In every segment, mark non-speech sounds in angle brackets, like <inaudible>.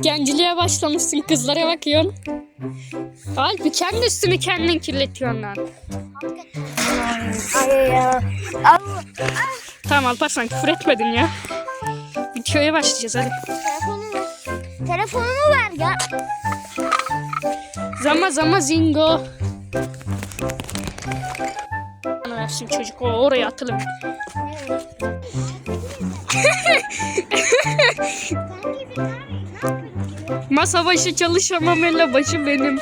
Genciliğe başlamışsın kızlara bakıyorsun. Alp kendi üstünü kendin kirletiyorsun lan. Ay ya. Tamam Alparslan küfür etmedin ya. Videoya başlayacağız hadi. Telefonumu, telefonumu ver ya. Zama zama zingo. Versin çocuk o oraya atılır. <laughs> Masa başı çalışamam elle başı benim.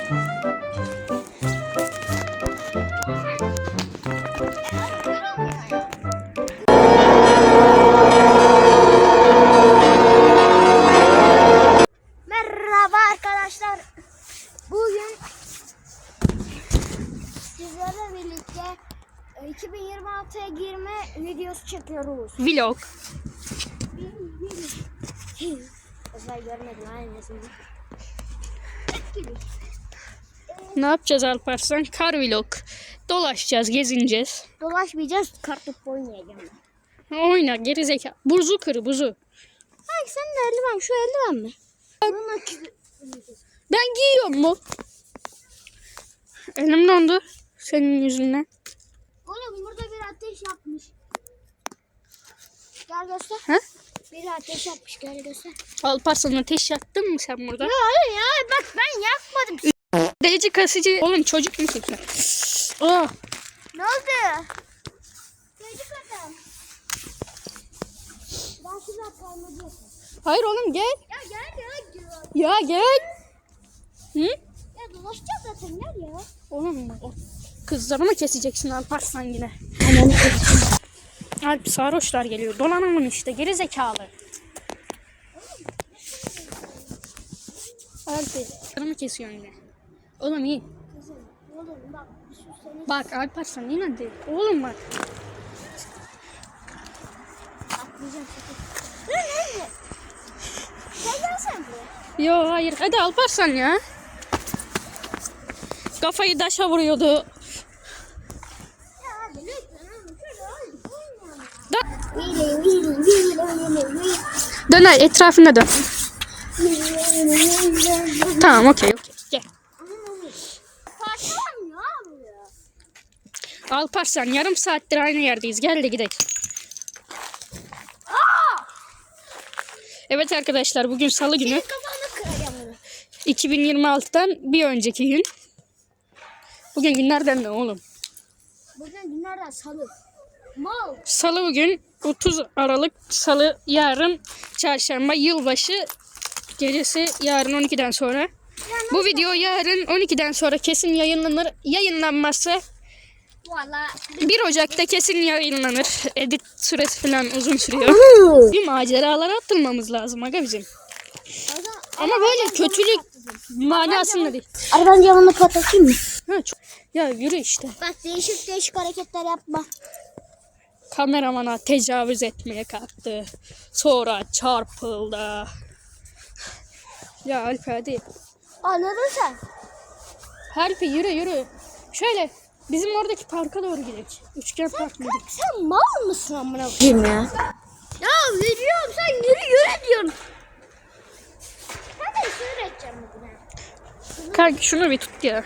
Merhaba arkadaşlar. Bugün sizlerle birlikte e, 2026'ya girme videosu çekiyoruz. Vlog. Özel görmedim aynısını. Ne yapacağız Alparslan? Kar vlog. Dolaşacağız, gezineceğiz. Dolaşmayacağız, kartopu oynayacağım. ben. Oyna geri zeka. Buzu kır buzu. Ay sen de eldiven, şu eldiven mi? Ben giyiyorum mu? Elim dondu. Senin yüzünden. Oğlum burada bir ateş yapmış. Gel göster. Ha? Bir ateş yapmış gel göster. Alparslan ateş yaktın mı sen burada? Hayır ya bak ben yakmadım. Deci kasıcı. Oğlum çocuk musun sen? Aa, Ne oldu? Çocuk adam. Ben şurada kalmadım. hayır oğlum gel. Ya gel ya gel. Ya gel. Hı? Ya dolaşacağız zaten gel ya. Oğlum o kızları mı keseceksin Alparslan yine? Alp sarhoşlar geliyor. Dolanamın işte geri zekalı. Alp kızları mı kesiyorsun yine? Oğlum iyi. Oğlum bak Bak Alparslan yine hadi. Oğlum bak. Yo hayır. Hadi Alparslan ya. Kafayı taşa vuruyordu. Ya hadi lütfen oğlum şurada hadi oynayalım. Da Vili vili vili vili vili. dön. Tamam okey okey. Gel. Alparslan yarım saattir aynı yerdeyiz. Gel de gidelim. Evet arkadaşlar bugün salı günü. Kafanı kıracağım bunu. 2026'dan bir önceki gün. Bugün günlerden ne oğlum? Bugün günlerden salı. Salı bugün 30 Aralık Salı yarın çarşamba yılbaşı gecesi yarın 12'den sonra. Bu video yarın 12'den sonra kesin yayınlanır. Yayınlanmazsa Valla. 1 Ocak'ta kesin yayınlanır. Edit süresi falan uzun sürüyor. Bir maceralara atılmamız lazım aga bizim. Ama böyle kötülük manasında değil. Arabanın camını patlatayım mı? Ha, çok... Ya yürü işte. Bak değişik değişik hareketler yapma. Kameramana tecavüz etmeye kalktı. Sonra çarpıldı. Ya Alp hadi. Anladın sen. Alp yürü yürü. Şöyle bizim oradaki parka doğru gidelim. Üçgen park mıydı? Sen mal mısın amına koyayım ya? Ya yürüyorum sen yürü yürü diyorsun. Hadi sinir edeceğim bugün. Kanka şunu bir tut ya.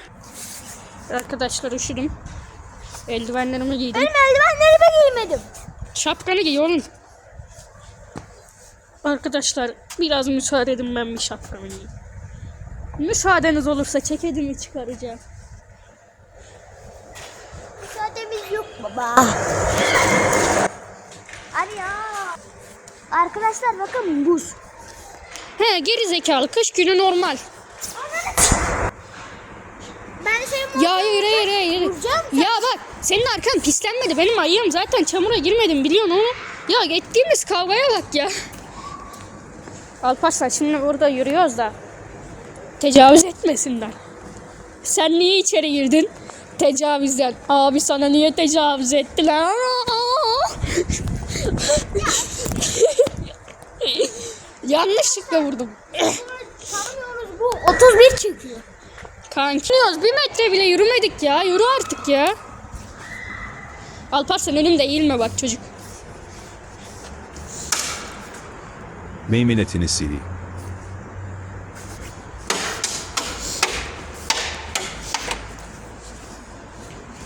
Arkadaşlar üşüdüm. Eldivenlerimi giydim. Benim eldivenlerimi giymedim. Şapkanı giy oğlum. Arkadaşlar biraz müsaade edin ben bir şapkamı giyeyim. Müsaadeniz olursa ceketimi çıkaracağım. Müsaademiz yok baba. Hadi ya. Arkadaşlar bakın buz. He geri zekalı kış günü normal. Ben senin Ya yürü yürü yürü. Vuracağım Ya bak senin arkan pislenmedi. Benim ayağım zaten çamura girmedim biliyorsun onu. Ya ettiğimiz kavgaya bak ya. Alparslan şimdi burada yürüyoruz da. Tecavüz etmesinler. Sen niye içeri girdin? Tecavüzden. Abi sana niye tecavüz ettiler? <laughs> Yanlışlıkla vurdum. tanımıyoruz bu. 31 çekiyor. Kankiyoruz. Bir metre bile yürümedik ya. Yürü artık ya. Alparslan önümde eğilme bak çocuk. Meymenetini sileyim.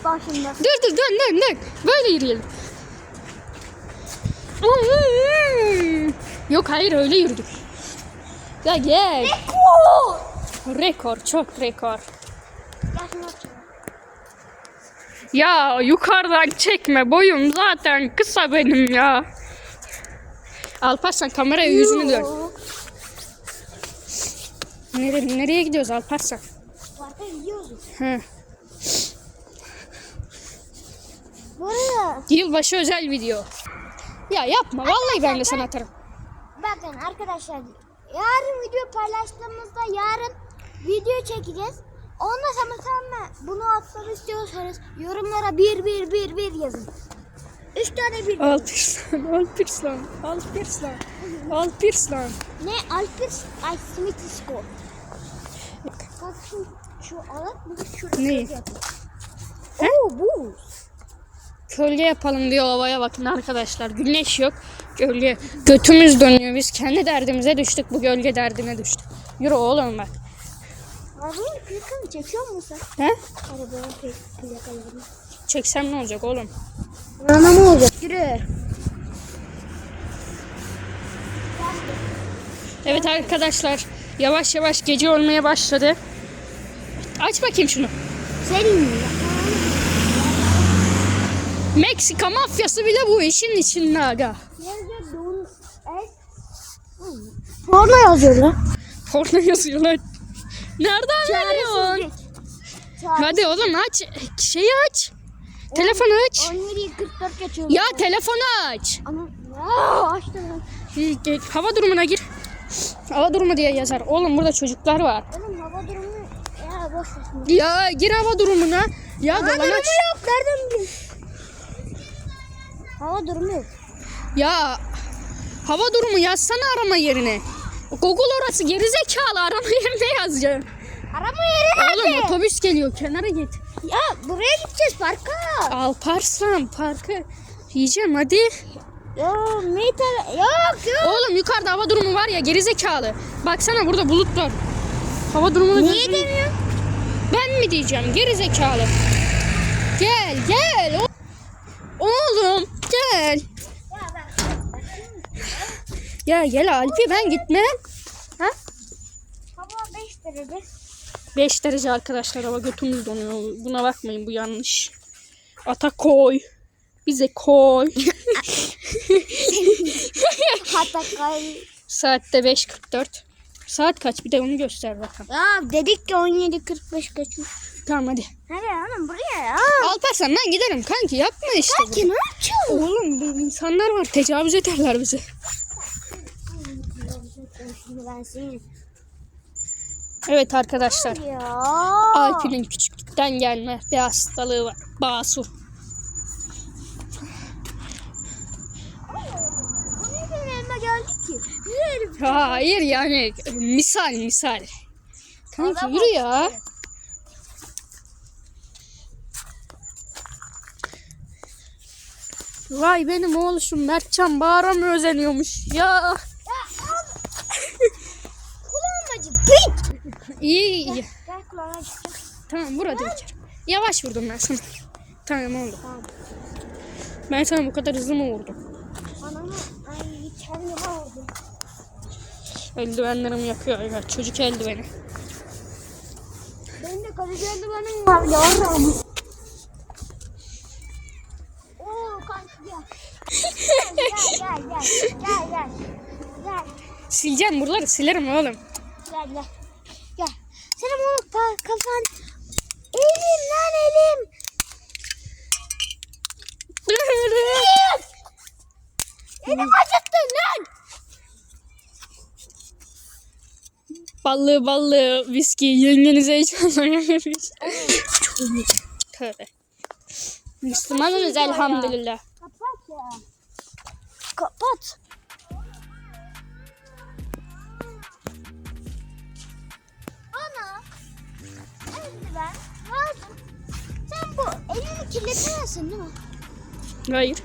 Bak şimdi. Dur dur dön dön dön. Böyle yürüyelim. Yok hayır öyle yürüdük. Ya gel. Eko! Rekor çok rekor. Ya yukarıdan çekme boyum zaten kısa benim ya. Alparslan kameraya yüzünü dön. Nereye, nereye gidiyoruz Alparslan? Parka gidiyoruz. Hı. Bu arada Yılbaşı özel video. Ya yapma vallahi ben de sana atarım. bakın arkadaşlar yarın video paylaştığımızda yarın video çekeceğiz. Sonra sonra bunu atmak istiyorsanız yorumlara bir bir bir bir yazın. Üç tane bir. Alparslan, Alparslan, Alparslan, Alparslan. Ne? Alpers Ay Smith Isko. Bak şu, şu alat bir de şurada Ne? Oo bu. Gölge yapalım diyor havaya bakın arkadaşlar. Güneş yok. Gölge. Götümüz dönüyor. Biz kendi derdimize düştük. Bu gölge derdine düştük. Yürü oğlum bak. Arabanın plakanı çekiyor musun sen? He? Arabanın pl- plakalarını. Çeksem ne olacak oğlum? Bana mı olacak? Yürü. Evet arkadaşlar. Yavaş yavaş gece olmaya başladı. Aç bakayım şunu. Senin mi? Meksika mafyası bile bu işin içinde aga. Porno yazıyor lan. Porno <laughs> yazıyorlar. Nereden veriyorsun? Hadi oğlum aç. Şeyi aç. Telefonu aç. 17'yi 44 geçiyor. Ya telefonu aç. Ama açtım Hava durumuna gir. Hava durumu diye yazar. Oğlum burada çocuklar var. Oğlum hava durumu ya boş ver. Ya gir hava durumuna. Ya Hava durumu dolanaç. yok. Nereden biliyorsun? Hava durumu yok. Ya hava durumu yazsana arama yerine. Google orası gerizekalı arama yerine yazacaksın. Arama yeri Oğlum nerede? otobüs geliyor kenara git. Ya buraya gideceğiz parka. Alparslan parkı. Yiyeceğim hadi. Ya metal yok yok. Oğlum yukarıda hava durumu var ya gerizekalı. Baksana burada bulut var. Hava durumunu Niye demiyorsun? Ben mi diyeceğim gerizekalı? Gel gel. O- Oğlum gel. Ya ben. Ya gel Alpi ben gitmem. Ha? Hava 5 derece. 5 derece arkadaşlar hava götümüz donuyor. Buna bakmayın bu yanlış. Ata koy. Bize koy. Hatta <laughs> kay. Saatte 5.44. Saat kaç bir de onu göster bakalım. Ya dedik ki 17.45 geçmiş. Tamam hadi. Hadi oğlum buraya ya. Alparslan lan gidelim kanki yapma işte bunu. Ki ne yapıyorsun? Oğlum bu insanlar var tecavüz ederler bize. Evet arkadaşlar. Alp'in küçüklükten gelme bir hastalığı var. Basur. Hayır yani misal misal. Kanki Adam yürü ya. Vay benim oğluşum Mertcan bağıra mı özeniyormuş ya. İyi iyi. Gel kulağına. Tamam burada geçer. Yavaş vurdum ben sana. Tamam oldu. Tamam. Ben sana bu kadar hızlı mı vurdum? Anamı ay kendime aldım. Eldivenlerim yakıyor. Evet, çocuk eldiveni. Benim de kalıcı eldivenim var yavrum. Oo kanka gel. Gel gel gel gel gel. Gel Sileceğim buraları silerim oğlum. gel. Gel. Kafan. Elim lan elim. <laughs> Elim. Elim acıttın lan. ballı ballı viski yengenize heyecanlanıyoruz. Tövbe. Müslümanız elhamdülillah. Kapat ya. Kapat. Eldiven lazım. Sen bu elini kirletemezsin değil mi? Hayır.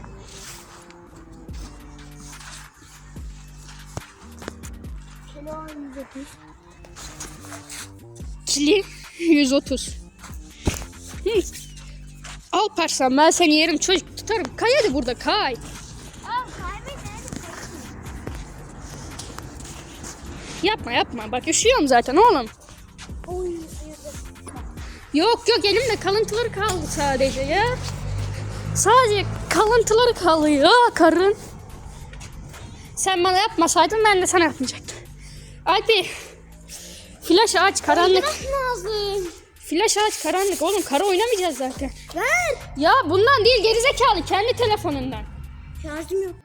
Kilo 130. Kili 130. Hı. Alparslan ben seni yerim çocuk tutarım. Kay hadi burada kay. Yapma yapma. Bak üşüyorum zaten oğlum. Oy. Yok yok elimde kalıntıları kaldı sadece ya. Sadece kalıntıları kalıyor karın. Sen bana yapmasaydın ben de sana yapmayacaktım. Alpi. Flash aç karanlık. Lazım? Flash aç karanlık oğlum kara oynamayacağız zaten. Ver. Ya bundan değil gerizekalı kendi telefonundan. Şarjım yok.